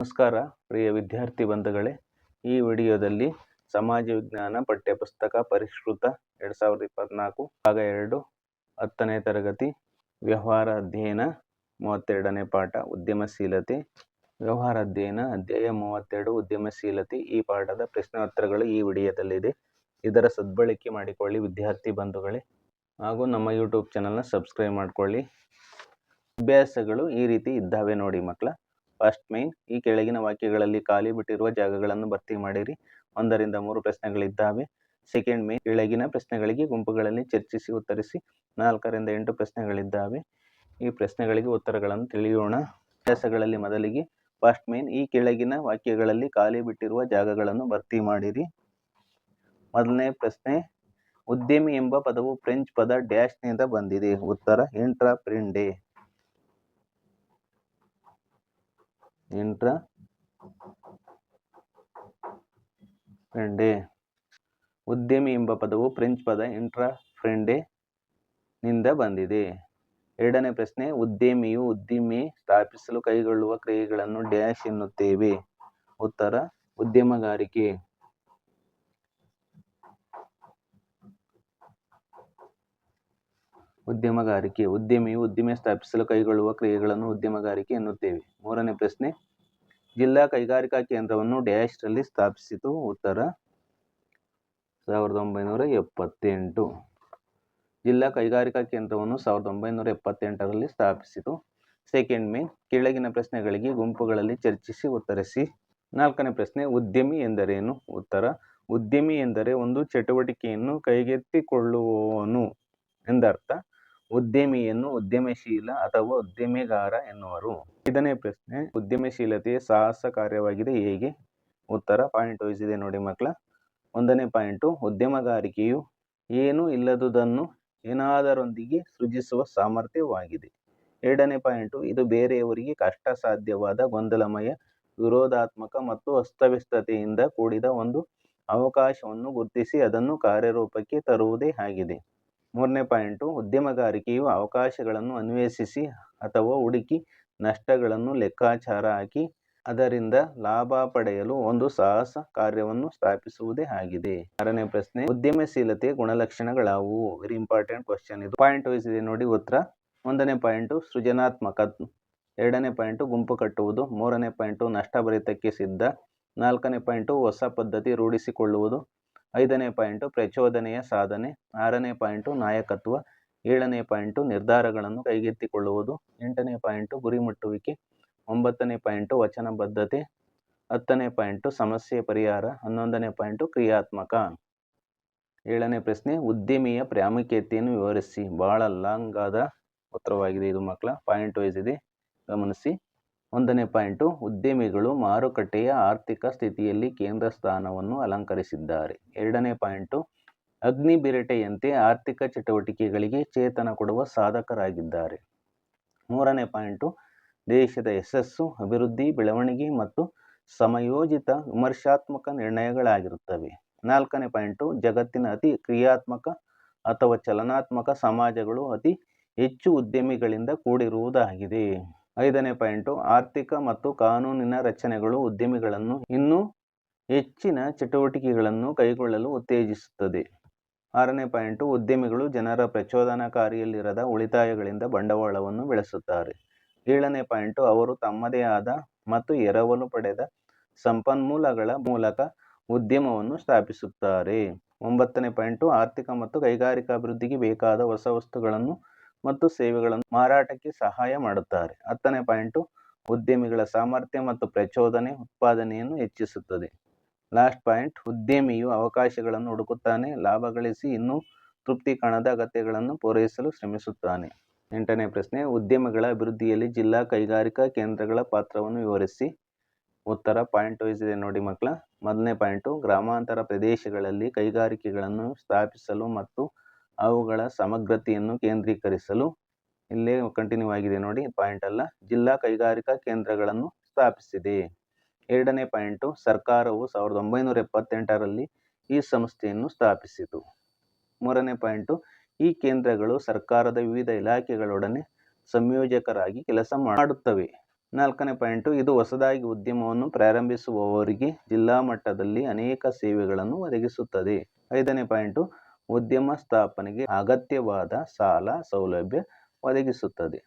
ನಮಸ್ಕಾರ, ಪ್ರಿಯ ವಿದ್ಯಾರ್ಥಿ ಬಂಧುಗಳೇ. ಈ ವಿಡಿಯೋದಲ್ಲಿ ಸಮಾಜ ವಿಜ್ಞಾನ ಪಠ್ಯಪುಸ್ತಕ ಪರಿಷ್ಕೃತ ಎರಡು ಸಾವಿರದ ಇಪ್ಪತ್ತ್ನಾಲ್ಕು ಭಾಗ ಎರಡು, ಹತ್ತನೇ ತರಗತಿ, ವ್ಯವಹಾರ ಅಧ್ಯಯನ ಮೂವತ್ತೆರಡನೇ ಪಾಠ, ಉದ್ಯಮಶೀಲತೆ, ವ್ಯವಹಾರ ಅಧ್ಯಯನ ಅಧ್ಯಾಯ ಮೂವತ್ತೆರಡು, ಉದ್ಯಮಶೀಲತೆ ಈ ಪಾಠದ ಪ್ರಶ್ನೋತ್ತರಗಳು ಈ ವಿಡಿಯೋದಲ್ಲಿದೆ. ಇದರ ಸದ್ಬಳಕೆ ಮಾಡಿಕೊಳ್ಳಿ ವಿದ್ಯಾರ್ಥಿ ಬಂಧುಗಳೇ. ಹಾಗೂ ನಮ್ಮ ಯೂಟ್ಯೂಬ್ ಚಾನಲ್ನ ಸಬ್ಸ್ಕ್ರೈಬ್ ಮಾಡಿಕೊಳ್ಳಿ. ಅಭ್ಯಾಸಗಳು ಈ ರೀತಿ ಇದ್ದಾವೆ ನೋಡಿ ಮಕ್ಕಳ. ಫಸ್ಟ್ ಮೈನ್ ಈ ಕೆಳಗಿನ ವಾಕ್ಯಗಳಲ್ಲಿ ಖಾಲಿ ಬಿಟ್ಟಿರುವ ಜಾಗಗಳನ್ನು ಭರ್ತಿ ಮಾಡಿರಿ. ಒಂದರಿಂದ ಮೂರು ಪ್ರಶ್ನೆಗಳಿದ್ದಾವೆ. ಸೆಕೆಂಡ್ ಮೈನ್ ಕೆಳಗಿನ ಪ್ರಶ್ನೆಗಳಿಗೆ ಗುಂಪುಗಳಲ್ಲಿ ಚರ್ಚಿಸಿ, ಉತ್ತರಿಸಿ. ನಾಲ್ಕರಿಂದ ಎಂಟು ಪ್ರಶ್ನೆಗಳಿದ್ದಾವೆ. ಈ ಪ್ರಶ್ನೆಗಳಿಗೆ ಉತ್ತರಗಳನ್ನು ತಿಳಿಯೋಣ. ಅಭ್ಯಾಸಗಳಲ್ಲಿ ಮೊದಲಿಗೆ ಫಸ್ಟ್ ಮೈನ್ ಈ ಕೆಳಗಿನ ವಾಕ್ಯಗಳಲ್ಲಿ ಖಾಲಿ ಬಿಟ್ಟಿರುವ ಜಾಗಗಳನ್ನು ಭರ್ತಿ ಮಾಡಿರಿ. ಮೊದಲನೇ ಪ್ರಶ್ನೆ, ಉದ್ಯಮಿ ಎಂಬ ಪದವು ಫ್ರೆಂಚ್ ಪದ ಡ್ಯಾಶ್ನಿಂದ ಬಂದಿದೆ. ಉತ್ತರ ಇಂಟ್ರಾಪ್ರಿಂಡೇ ಇಂಟ್ರಾ ಫ್ರೆಂಡೆ ಉದ್ಯಮಿ ಎಂಬ ಪದವು ಫ್ರೆಂಚ್ ಪದ ಇಂಟ್ರಾ ಫ್ರೆಂಡೆ ನಿಂದ ಬಂದಿದೆ. ಎರಡನೇ ಪ್ರಶ್ನೆ, ಉದ್ಯಮಿಯು ಉದ್ದಿಮೆ ಸ್ಥಾಪಿಸಲು ಕೈಗೊಳ್ಳುವ ಕ್ರಿಯೆಗಳನ್ನು ಡ್ಯಾಶ್ ಎನ್ನುತ್ತೇವೆ. ಉತ್ತರ, ಉದ್ಯಮಗಾರಿಕೆ. ಉದ್ಯಮಗಾರಿಕೆ, ಉದ್ಯಮಿಯು ಉದ್ದಿಮೆ ಸ್ಥಾಪಿಸಲು ಕೈಗೊಳ್ಳುವ ಕ್ರಿಯೆಗಳನ್ನು ಉದ್ಯಮಗಾರಿಕೆ ಎನ್ನುತ್ತೇವೆ. ಮೂರನೇ ಪ್ರಶ್ನೆ, ಜಿಲ್ಲಾ ಕೈಗಾರಿಕಾ ಕೇಂದ್ರವನ್ನು ಡ್ಯಾಶ್ರಲ್ಲಿ ಸ್ಥಾಪಿಸಿತು. ಉತ್ತರ, ಸಾವಿರದ ಒಂಬೈನೂರ ಎಪ್ಪತ್ತೆಂಟು. ಜಿಲ್ಲಾ ಕೈಗಾರಿಕಾ ಕೇಂದ್ರವನ್ನು ಸಾವಿರದ ಒಂಬೈನೂರ ಎಪ್ಪತ್ತೆಂಟರಲ್ಲಿ ಸ್ಥಾಪಿಸಿತು. ಸೆಕೆಂಡ್ ಮೇ ಕೆಳಗಿನ ಪ್ರಶ್ನೆಗಳಿಗೆ ಗುಂಪುಗಳಲ್ಲಿ ಚರ್ಚಿಸಿ ಉತ್ತರಿಸಿ. ನಾಲ್ಕನೇ ಪ್ರಶ್ನೆ, ಉದ್ಯಮಿ ಎಂದರೇನು? ಉತ್ತರ, ಉದ್ಯಮಿ ಎಂದರೆ ಒಂದು ಚಟುವಟಿಕೆಯನ್ನು ಕೈಗೆತ್ತಿಕೊಳ್ಳುವವನು ಎಂದರ್ಥ. ಉದ್ಯಮಿಯನ್ನು ಉದ್ಯಮಶೀಲ ಅಥವಾ ಉದ್ಯಮಿಗಾರ ಎನ್ನುವರು. ಐದನೇ ಪ್ರಶ್ನೆ, ಉದ್ಯಮಶೀಲತೆಯ ಸಾಹಸ ಕಾರ್ಯವಾಗಿದೆ ಹೇಗೆ? ಉತ್ತರ ಪಾಯಿಂಟ್ ವಹಿಸಿದೆ ನೋಡಿ ಮಕ್ಕಳ. ಒಂದನೇ ಪಾಯಿಂಟು ಉದ್ಯಮಗಾರಿಕೆಯು ಏನು ಇಲ್ಲದುದನ್ನು ಏನಾದರೊಂದಿಗೆ ಸೃಜಿಸುವ ಸಾಮರ್ಥ್ಯವಾಗಿದೆ. ಎರಡನೇ ಪಾಯಿಂಟು ಇದು ಬೇರೆಯವರಿಗೆ ಕಷ್ಟ ಸಾಧ್ಯವಾದ ಗೊಂದಲಮಯ, ವಿರೋಧಾತ್ಮಕ ಮತ್ತು ಅಸ್ತವ್ಯಸ್ತತೆಯಿಂದ ಕೂಡಿದ ಒಂದು ಅವಕಾಶವನ್ನು ಗುರುತಿಸಿ ಅದನ್ನು ಕಾರ್ಯರೂಪಕ್ಕೆ ತರುವುದೇ ಆಗಿದೆ. ಮೂರನೇ ಪಾಯಿಂಟು, ಉದ್ಯಮಗಾರಿಕೆಯು ಅವಕಾಶಗಳನ್ನು ಅನ್ವೇಷಿಸಿ ಅಥವಾ ಹುಡುಕಿ ನಷ್ಟಗಳನ್ನು ಲೆಕ್ಕಾಚಾರ ಹಾಕಿ, ಅದರಿಂದ ಲಾಭ ಪಡೆಯಲು ಒಂದು ಸಾಹಸ ಕಾರ್ಯವನ್ನು ಸ್ಥಾಪಿಸುವುದೇ ಆಗಿದೆ. ಆರನೇ ಪ್ರಶ್ನೆ ಉದ್ಯಮಶೀಲತೆ ಗುಣಲಕ್ಷಣಗಳಾವುವು ವೆರಿ ಇಂಪಾರ್ಟೆಂಟ್ ಕ್ವಶನ್ ಇದು. ಪಾಯಿಂಟ್ ವೈಸ್ ಇದೆ ನೋಡಿ ಉತ್ತರ. ಒಂದನೇ ಪಾಯಿಂಟು, ಸೃಜನಾತ್ಮಕ. ಎರಡನೇ ಪಾಯಿಂಟು, ಗುಂಪು ಕಟ್ಟುವುದು. ಮೂರನೇ ಪಾಯಿಂಟು ನಷ್ಟಭರಿತಕ್ಕೆ ಸಿದ್ಧ. ನಾಲ್ಕನೇ ಪಾಯಿಂಟು, ಹೊಸ ಪದ್ಧತಿ ರೂಢಿಸಿಕೊಳ್ಳುವುದು. ಐದನೇ ಪಾಯಿಂಟು ಪ್ರಚೋದನೆಯ ಸಾಧನೆ, ಆರನೇ ಪಾಯಿಂಟು ನಾಯಕತ್ವ, ಏಳನೇ ಪಾಯಿಂಟು ನಿರ್ಧಾರಗಳನ್ನು ಕೈಗೆತ್ತಿಕೊಳ್ಳುವುದು, ಎಂಟನೇ ಪಾಯಿಂಟು ಗುರಿ ಮುಟ್ಟುವಿಕೆ ಒಂಬತ್ತನೇ ಪಾಯಿಂಟು ವಚನಬದ್ಧತೆ, ಹತ್ತನೇ ಪಾಯಿಂಟು ಸಮಸ್ಯೆ ಪರಿಹಾರ, ಹನ್ನೊಂದನೇ ಪಾಯಿಂಟು ಕ್ರಿಯಾತ್ಮಕ. ಏಳನೇ ಪ್ರಶ್ನೆ, ಉದ್ಯಮಿಯ ಪ್ರಾಮುಖ್ಯತೆಯನ್ನು ವಿವರಿಸಿ. ಬಹಳ ಲಾಂಗ್ ಆದ ಉತ್ತರವಾಗಿದೆ ಇದು ಮಕ್ಕಳ. ಪಾಯಿಂಟ್ ವೈಸ್ ಇದೆ. ಗಮನಿಸಿ. ಒಂದನೇ ಪಾಯಿಂಟು, ಉದ್ಯಮಿಗಳು ಮಾರುಕಟ್ಟೆಯ ಆರ್ಥಿಕ ಸ್ಥಿತಿಯಲ್ಲಿ ಕೇಂದ್ರ ಸ್ಥಾನವನ್ನು ಅಲಂಕರಿಸಿದ್ದಾರೆ. ಎರಡನೇ ಪಾಯಿಂಟು, ಅಗ್ನಿ ಬಿರಟೆಯಂತೆ ಆರ್ಥಿಕ ಚಟುವಟಿಕೆಗಳಿಗೆ ಚೇತನ ಕೊಡುವ ಸಾಧಕರಾಗಿದ್ದಾರೆ. ಮೂರನೇ ಪಾಯಿಂಟು, ದೇಶದ ಯಶಸ್ಸು, ಅಭಿವೃದ್ಧಿ, ಬೆಳವಣಿಗೆ ಮತ್ತು ಸಮಯೋಜಿತ ವಿಮರ್ಶಾತ್ಮಕ ನಿರ್ಣಯಗಳಾಗಿರುತ್ತವೆ. ನಾಲ್ಕನೇ ಪಾಯಿಂಟು, ಜಗತ್ತಿನ ಅತಿ ಕ್ರಿಯಾತ್ಮಕ ಅಥವಾ ಚಲನಾತ್ಮಕ ಸಮಾಜಗಳು ಅತಿ ಹೆಚ್ಚು ಉದ್ಯಮಿಗಳಿಂದ ಕೂಡಿರುವುದಾಗಿದೆ. ಐದನೇ ಪಾಯಿಂಟು, ಆರ್ಥಿಕ ಮತ್ತು ಕಾನೂನಿನ ರಚನೆಗಳು ಉದ್ಯಮಿಗಳನ್ನು ಇನ್ನೂ ಹೆಚ್ಚಿನ ಚಟುವಟಿಕೆಗಳನ್ನು ಕೈಗೊಳ್ಳಲು ಉತ್ತೇಜಿಸುತ್ತದೆ. ಆರನೇ ಪಾಯಿಂಟು, ಉದ್ಯಮಿಗಳು ಜನರ ಪ್ರಚೋದನಕಾರಿಯಲ್ಲಿರದ ಉಳಿತಾಯಗಳಿಂದ ಬಂಡವಾಳವನ್ನು ಬೆಳೆಸುತ್ತಾರೆ. ಏಳನೇ ಪಾಯಿಂಟು, ಅವರು ತಮ್ಮದೇ ಆದ ಮತ್ತು ಎರವಲು ಪಡೆದ ಸಂಪನ್ಮೂಲಗಳ ಮೂಲಕ ಉದ್ಯಮವನ್ನು ಸ್ಥಾಪಿಸುತ್ತಾರೆ. ಒಂಬತ್ತನೇ ಪಾಯಿಂಟು, ಆರ್ಥಿಕ ಮತ್ತು ಕೈಗಾರಿಕಾ ಅಭಿವೃದ್ಧಿಗೆ ಬೇಕಾದ ಹೊಸ ವಸ್ತುಗಳನ್ನು ಮತ್ತು ಸೇವೆಗಳನ್ನು ಮಾರಾಟಕ್ಕೆ ಸಹಾಯ ಮಾಡುತ್ತಾರೆ. ಹತ್ತನೇ ಪಾಯಿಂಟು, ಉದ್ಯಮಿಗಳ ಸಾಮರ್ಥ್ಯ ಮತ್ತು ಪ್ರಚೋದನೆ ಉತ್ಪಾದನೆಯನ್ನು ಹೆಚ್ಚಿಸುತ್ತದೆ. ಲಾಸ್ಟ್ ಪಾಯಿಂಟ್, ಉದ್ಯಮಿಯು ಅವಕಾಶಗಳನ್ನು ಹುಡುಕುತ್ತಾನೆ, ಲಾಭ ಗಳಿಸಿ ಇನ್ನೂ ತೃಪ್ತಿ ಕಾಣದ ಅಗತ್ಯಗಳನ್ನು ಪೂರೈಸಲು ಶ್ರಮಿಸುತ್ತಾನೆ. ಎಂಟನೇ ಪ್ರಶ್ನೆ, ಉದ್ಯಮಗಳ ಅಭಿವೃದ್ಧಿಯಲ್ಲಿ ಜಿಲ್ಲಾ ಕೈಗಾರಿಕಾ ಕೇಂದ್ರಗಳ ಪಾತ್ರವನ್ನು ವಿವರಿಸಿ. ಉತ್ತರ ಪಾಯಿಂಟ್ ವೈಸ್ ಇದೆ ನೋಡಿ ಮಕ್ಕಳ. ಮೊದಲನೇ ಪಾಯಿಂಟು, ಗ್ರಾಮಾಂತರ ಪ್ರದೇಶಗಳಲ್ಲಿ ಕೈಗಾರಿಕೆಗಳನ್ನು ಸ್ಥಾಪಿಸಲು ಮತ್ತು ಅವುಗಳ ಸಮಗ್ರತೆಯನ್ನು ಕೇಂದ್ರೀಕರಿಸಲು ಇಲ್ಲೇ ಕಂಟಿನ್ಯೂ ಆಗಿದೆ ನೋಡಿ ಪಾಯಿಂಟ್ ಅಲ್ಲ. ಜಿಲ್ಲಾ ಕೈಗಾರಿಕಾ ಕೇಂದ್ರಗಳನ್ನು ಸ್ಥಾಪಿಸಿದೆ. ಎರಡನೇ ಪಾಯಿಂಟು ಸರ್ಕಾರವು ಸಾವಿರದ ಒಂಬೈನೂರ ಎಪ್ಪತ್ತೆಂಟರಲ್ಲಿ ಈ ಸಂಸ್ಥೆಯನ್ನು ಸ್ಥಾಪಿಸಿತು. ಮೂರನೇ ಪಾಯಿಂಟು ಈ ಕೇಂದ್ರಗಳು ಸರ್ಕಾರದ ವಿವಿಧ ಇಲಾಖೆಗಳೊಡನೆ ಸಂಯೋಜಕರಾಗಿ ಕೆಲಸ ಮಾಡುತ್ತವೆ. ನಾಲ್ಕನೇ ಪಾಯಿಂಟು ಇದು ಹೊಸದಾಗಿ ಉದ್ಯಮವನ್ನು ಪ್ರಾರಂಭಿಸುವವರಿಗೆ ಜಿಲ್ಲಾ ಮಟ್ಟದಲ್ಲಿ ಅನೇಕ ಸೇವೆಗಳನ್ನು ಒದಗಿಸುತ್ತದೆ. ಐದನೇ ಪಾಯಿಂಟು ಉದ್ಯಮ ಸ್ಥಾಪನೆಗೆ ಅಗತ್ಯವಾದ ಸಾಲ ಸೌಲಭ್ಯ ಒದಗಿಸುತ್ತದೆ.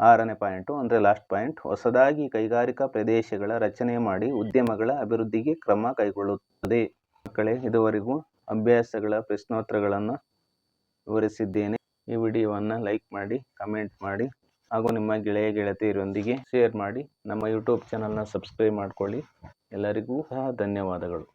ಆರನೇ ಪಾಯಿಂಟು ಅಂದರೆ ಲಾಸ್ಟ್ ಪಾಯಿಂಟ್ ಹೊಸದಾಗಿ ಕೈಗಾರಿಕಾ ಪ್ರದೇಶಗಳ ರಚನೆ ಮಾಡಿ ಉದ್ಯಮಗಳ ಅಭಿವೃದ್ಧಿಗೆ ಕ್ರಮ ಕೈಗೊಳ್ಳುತ್ತದೆ. ಮಕ್ಕಳೇ, ಇದುವರೆಗೂ ಅಭ್ಯಾಸಗಳ ಪ್ರಶ್ನೋತ್ತರಗಳನ್ನು ವಿವರಿಸಿದ್ದೇನೆ. ಈ ವಿಡಿಯೋವನ್ನು ಲೈಕ್ ಮಾಡಿ, ಕಮೆಂಟ್ ಮಾಡಿ, ಹಾಗೂ ನಿಮ್ಮ ಗೆಳೆಯ ಗೆಳತಿಯರೊಂದಿಗೆ ಶೇರ್ ಮಾಡಿ. ನಮ್ಮ ಯೂಟ್ಯೂಬ್ ಚಾನಲ್ನ ಸಬ್ಸ್ಕ್ರೈಬ್ ಮಾಡಿಕೊಳ್ಳಿ. ಎಲ್ಲರಿಗೂ ಸಹ ಧನ್ಯವಾದಗಳು.